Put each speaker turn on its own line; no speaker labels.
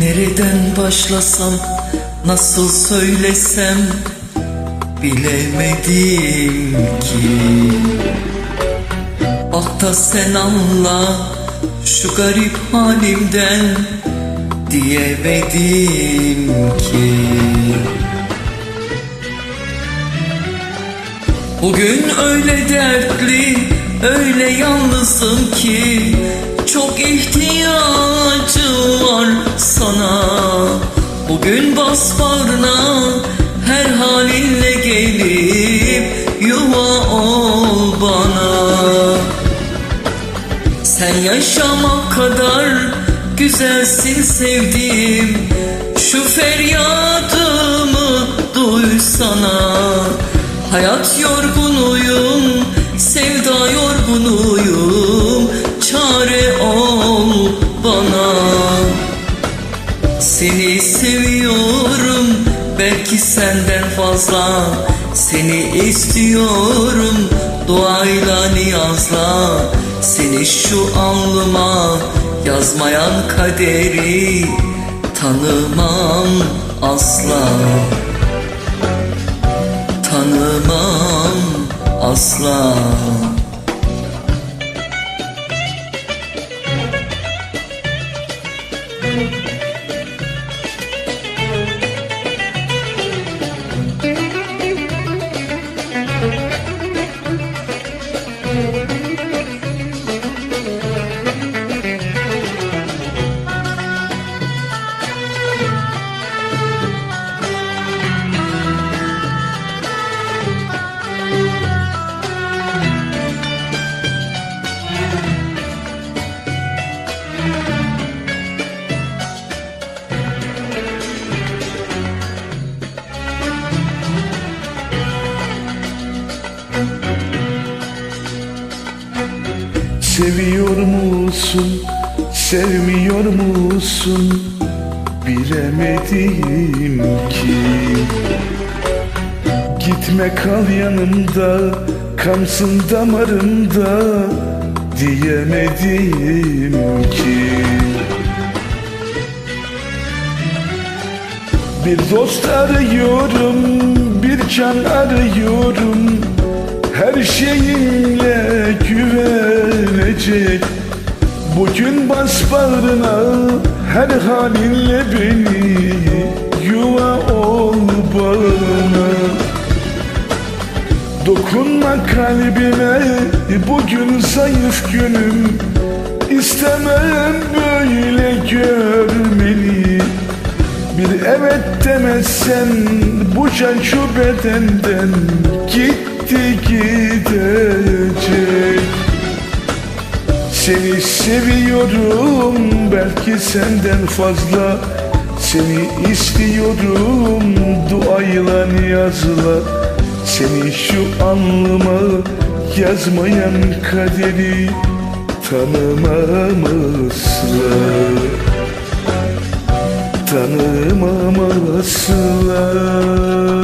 Nereden başlasam, nasıl söylesem bilemedim ki. Ah da sen anla şu garip halimden diyemedim ki. Bugün öyle dertli, öyle yalnızım ki. Çok ihtiyacım var sana. Bugün bas bağrına her halinle gelip yuva ol bana. Sen yaşamak kadar güzelsin sevdiğim. Şu feryadımı duysana. Hayat yorgunuyum, sevda yorgunuyum. Çare ol bana. Seni seviyorum belki senden fazla. Seni istiyorum duayla niyazla Seni şu alnıma yazmayan kaderi Tanımam asla. Tanımam asla
Seviyor musun, sevmiyor musun? Bilemedim ki. Gitme kal yanımda, kansın damarımda Diyemedim ki. Bir dost arıyorum, bir can arıyorum. Her şeyimle güvenecek Bugün bas bağrına her halinle beni Yuva ol bana Dokunma kalbime bugün zayıf günüm. İstemem böyle görmeni. Bir evet demezsen bu can şu bedenden gitti gidecek Seni seviyorum belki senden fazla. Seni istiyorum duayla niyazla. Seni şu alnıma yazmayan kaderi tanımam asla tanımam asla